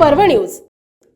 पर्व न्यूज.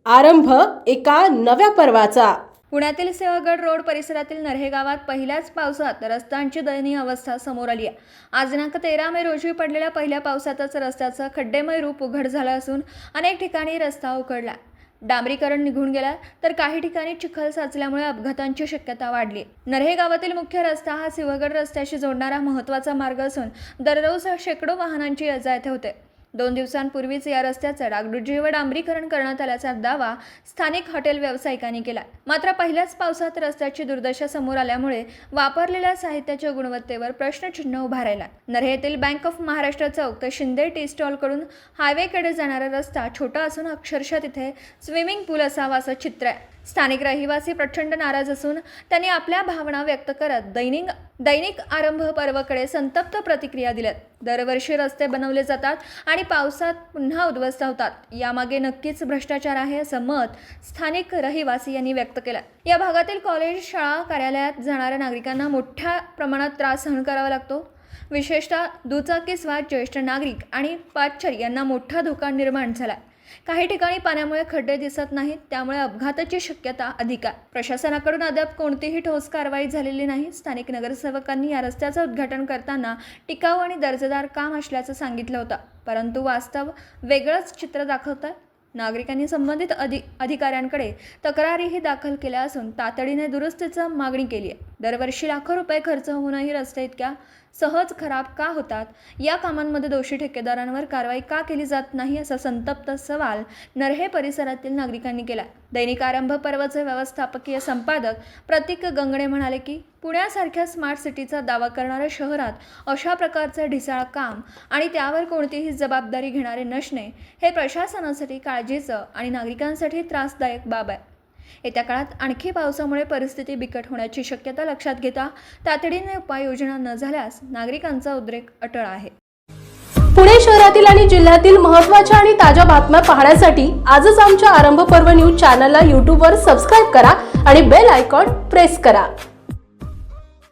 आरंभ एका नव्या पर्वाचा. पुण्यातील सेवागड रोड परिसरातील नरहे गावात पहिल्याच पावसात रस्त्यांची दयनीय अवस्था समोर आली आहे. आज दिनांक तेरा मे रोजी पडलेल्या पहिल्या पावसातच रस्त्याचं खड्डेमय रूप उघड झालं असून अनेक ठिकाणी रस्ता उघडला डांबरीकरण निघून गेला तर काही ठिकाणी चिखल साचल्यामुळे अपघातांची शक्यता वाढली. नरहे गावातील मुख्य रस्ता हा सिंहगड रस्त्याशी जोडणारा महत्त्वाचा मार्ग असून दररोज शेकडो वाहनांची ये येथे होते. दोन दिवसांपूर्वीच या रस्त्याचं डागडुजी व डांबरीकरण करण्यात आल्याचा दावा स्थानिक हॉटेल व्यावसायिकांनी केला मात्र पहिल्याच पावसात रस्त्याची दुर्दशा समोर आल्यामुळे वापरलेल्या साहित्याच्या गुणवत्तेवर प्रश्नचिन्ह उभा राहिला नरे येथील बँक ऑफ महाराष्ट्र चौक ते शिंदे टी स्टॉलकडून हायवेकडे जाणारा रस्ता छोटा असून अक्षरशः तिथे स्विमिंग पूल असावा असं चित्र आहे. स्थानिक रहिवासी प्रचंड नाराज असून त्यांनी आपल्या भावना व्यक्त करत दैनिक दैनिक आरंभ पर्वकडे संतप्त प्रतिक्रिया दिल्यात. दरवर्षी रस्ते बनवले जातात आणि पावसात पुन्हा उद्ध्वस्त होतात. यामागे नक्कीच भ्रष्टाचार आहे असं मत स्थानिक रहिवासी यांनी व्यक्त केलं. या भागातील कॉलेज शाळा कार्यालयात जाणाऱ्या नागरिकांना मोठ्या प्रमाणात त्रास सहन करावा लागतो. विशेषतः दुचाकीस्वार ज्येष्ठ नागरिक आणि पादचारी यांना मोठा धोका निर्माण झाला काही ठिकाणी पाण्यामुळे खड्डे दिसत नाहीत त्यामुळे अपघाताची शक्यता अधिक आहे. प्रशासनाकडून अद्याप कोणतीही ठोस कारवाई झालेली नाही. स्थानिक नगरसेवकांनी या रस्त्याचं उद्घाटन करताना टिकाऊ आणि दर्जेदार काम असल्याचं सांगितलं होतं. परंतु वास्तव वेगळंच चित्र दाखवतं नागरिकांनी संबंधित अधि अधिकाऱ्यांकडे तक्रारीही दाखल केल्या असून तातडीने दुरुस्तीचं मागणी केली आहे. दरवर्षी लाखो रुपये खर्च होऊनही रस्ते इतक्या सहज खराब का होतात? या कामांमध्ये दोषी ठेकेदारांवर कारवाई का केली जात नाही असा संतप्त सवाल नरहे परिसरातील नागरिकांनी केला दैनिक आरंभ पर्वचे व्यवस्थापकीय संपादक प्रतीक गंगणे म्हणाले की पुण्यासारख्या स्मार्ट सिटीचा दावा करणाऱ्या शहरात अशा प्रकारचे ढिसाळ काम आणि त्यावर कोणतीही जबाबदारी घेणारे नसणे हे प्रशासनासाठी काळजीचं आणि नागरिकांसाठी त्रासदायक बाब आहे. येत्या काळात आणखी पावसामुळे परिस्थिती बिकट होण्याची शक्यता लक्षात घेता तातडीने उपाययोजना न झाल्यास नागरिकांचा उद्रेक अटळ आहे. पुणे शहरातील आणि जिल्ह्यातील महत्त्वाच्या आणि ताज्या बातम्या पाहण्यासाठी आजच आमच्या आरंभ पर्व न्यूज चॅनलला यूट्यूबवर सबस्क्राईब करा आणि बेल आयकॉन प्रेस करा.